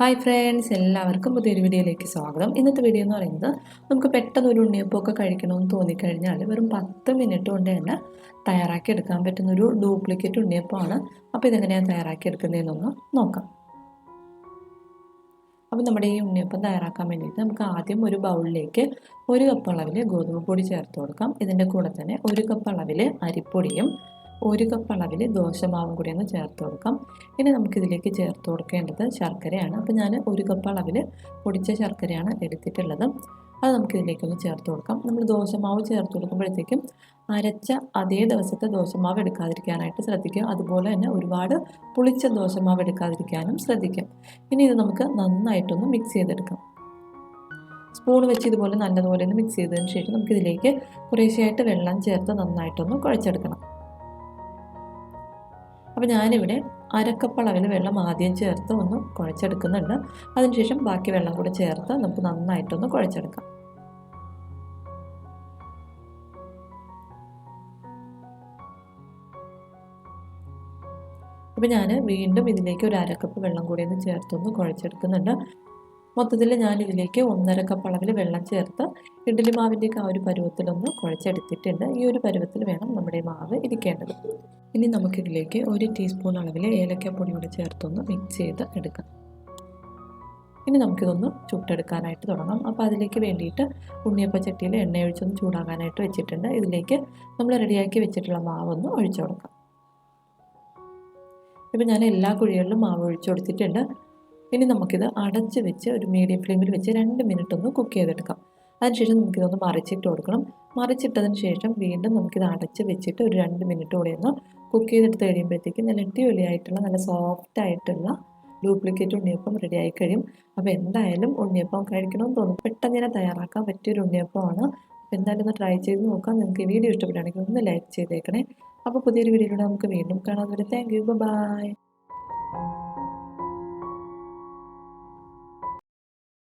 Hi friends എല്ലാവർക്കും പുതിയൊരു വീഡിയോയിലേക്ക് സ്വാഗതം. ഇന്നത്തെ വീഡിയോ എന്ന് പറയുന്നത് നമുക്ക് പെട്ടെന്ന് ഒരു ഉണ്ണിയപ്പമൊക്കെ കഴിക്കണമെന്ന് തോന്നിക്കഴിഞ്ഞാൽ വെറും പത്ത് മിനിറ്റ് കൊണ്ട് തന്നെ തയ്യാറാക്കി എടുക്കാൻ പറ്റുന്ന ഒരു ഡ്യൂപ്ലിക്കേറ്റ് ഉണ്ണിയപ്പമാണ്. അപ്പോൾ ഇതെങ്ങനെയാണ് തയ്യാറാക്കി എടുക്കുന്നതെന്നൊന്ന് നോക്കാം. അപ്പോൾ നമ്മുടെ ഈ ഉണ്ണിയപ്പം തയ്യാറാക്കാൻ വേണ്ടിയിട്ട് നമുക്ക് ആദ്യം ഒരു ബൗളിലേക്ക് ഒരു കപ്പ് അളവിൽ ഗോതമ്പ് പൊടി ചേർത്ത് കൊടുക്കാം. ഇതിന്റെ കൂടെ തന്നെ ഒരു കപ്പ് അളവിൽ അരിപ്പൊടിയും ഒരു കപ്പ് അളവിൽ ദോശമാവും കൂടി ഒന്ന് ചേർത്ത് കൊടുക്കാം. ഇനി നമുക്കിതിലേക്ക് ചേർത്ത് കൊടുക്കേണ്ടത് ശർക്കരയാണ്. അപ്പോൾ ഞാൻ ഒരു കപ്പ് അളവിൽ പൊടിച്ച ശർക്കരയാണ് എടുത്തിട്ടുള്ളത്. അത് നമുക്കിതിലേക്കൊന്ന് ചേർത്ത് കൊടുക്കാം. നമ്മൾ ദോശമാവ് ചേർത്ത് കൊടുക്കുമ്പോഴത്തേക്കും അരച്ച അതേ ദിവസത്തെ ദോശമാവ് എടുക്കാതിരിക്കാനായിട്ട് ശ്രദ്ധിക്കുക. അതുപോലെ തന്നെ ഒരുപാട് പുളിച്ച ദോശമാവ് എടുക്കാതിരിക്കാനും ശ്രദ്ധിക്കാം. ഇനി ഇത് നമുക്ക് നന്നായിട്ടൊന്ന് മിക്സ് ചെയ്തെടുക്കാം. സ്പൂൺ വെച്ച് ഇതുപോലെ നല്ലതുപോലെ ഒന്ന് മിക്സ് ചെയ്തതിന് ശേഷം നമുക്കിതിലേക്ക് കുറേശ്ശെയായിട്ട് വെള്ളം ചേർത്ത് നന്നായിട്ടൊന്ന് കുഴച്ചെടുക്കണം. അപ്പോൾ ഞാനിവിടെ അരക്കപ്പ് അളവിൽ വെള്ളം ആദ്യം ചേർത്ത് ഒന്ന് കുഴച്ചെടുക്കുന്നുണ്ട്. അതിനുശേഷം ബാക്കി വെള്ളം കൂടെ ചേർത്ത് നമുക്ക് നന്നായിട്ടൊന്ന് കുഴച്ചെടുക്കാം. അപ്പോൾ ഞാൻ വീണ്ടും ഇതിലേക്ക് ഒരു അരക്കപ്പ് വെള്ളം കൂടി ഒന്ന് ചേർത്തൊന്ന് കുഴച്ചെടുക്കുന്നുണ്ട്. മൊത്തത്തിൽ ഞാൻ ഇതിലേക്ക് ഒന്നര കപ്പ് അളവിൽ വെള്ളം ചേർത്ത് ഇഡ്ഡലി മാവിന്റെയൊക്കെ ആ ഒരു പരുവത്തിലൊന്ന് കുഴച്ചെടുത്തിട്ടുണ്ട്. ഈ ഒരു പരുവത്തിൽ വേണം നമ്മുടെ മാവ് ഇരിക്കേണ്ടത്. ഇനി നമുക്കിതിലേക്ക് ഒരു ടീസ്പൂൺ അളവിൽ ഏലക്കപ്പൊടി കൂടി ചേർത്തൊന്ന് മിക്സ് ചെയ്ത് എടുക്കാം. ഇനി നമുക്കിതൊന്ന് ചുട്ടെടുക്കാനായിട്ട് തുടങ്ങാം. അപ്പോൾ അതിലേക്ക് വേണ്ടിയിട്ട് ഉണ്ണിയപ്പ ചട്ടിയിൽ എണ്ണ ഒഴിച്ചൊന്ന് ചൂടാകാനായിട്ട് വെച്ചിട്ടുണ്ട്. ഇതിലേക്ക് നമ്മൾ റെഡിയാക്കി വെച്ചിട്ടുള്ള മാവൊന്ന് ഒഴിച്ചു കൊടുക്കാം. ഇപ്പം ഞാൻ എല്ലാ കുഴികളിലും മാവ് ഒഴിച്ചു കൊടുത്തിട്ടുണ്ട്. ഇനി നമുക്കിത് അടച്ച് വെച്ച് ഒരു മീഡിയം ഫ്ലെയിമിൽ വെച്ച് രണ്ട് മിനിറ്റ് ഒന്ന് കുക്ക് ചെയ്തെടുക്കാം. അതിനുശേഷം നമുക്കിതൊന്ന് മറിച്ചിട്ട് കൊടുക്കണം. മറിച്ചിട്ടതിന് ശേഷം വീണ്ടും നമുക്കിത് അടച്ച് വെച്ചിട്ട് ഒരു രണ്ട് മിനിറ്റ് കൂടെ ഒന്ന് കുക്ക് ചെയ്തെടുത്ത് കഴിയുമ്പോഴത്തേക്കും നല്ല അടിപൊളിയായിട്ടുള്ള നല്ല സോഫ്റ്റ് ആയിട്ടുള്ള ഡ്യൂപ്ലിക്കേറ്റ് ഉണ്ണിയപ്പം റെഡി ആയി കഴിയും. അപ്പോൾ എന്തായാലും ഉണ്ണിയപ്പം കഴിക്കണമെന്ന് തോന്നും. പെട്ടെന്ന് തന്നെ തയ്യാറാക്കാൻ പറ്റിയൊരു ഉണ്ണിയപ്പമാണ്. അപ്പോൾ എന്തായാലും ഒന്ന് ട്രൈ ചെയ്ത് നോക്കാം. നിങ്ങൾക്ക് വീഡിയോ ഇഷ്ടപ്പെടുകയാണെങ്കിൽ ഒന്ന് ലൈക്ക് ചെയ്തേക്കണേ. അപ്പോൾ പുതിയൊരു വീഡിയോയിലൂടെ നമുക്ക് വീണ്ടും കാണാൻ വരും താങ്ക് യു ബൈ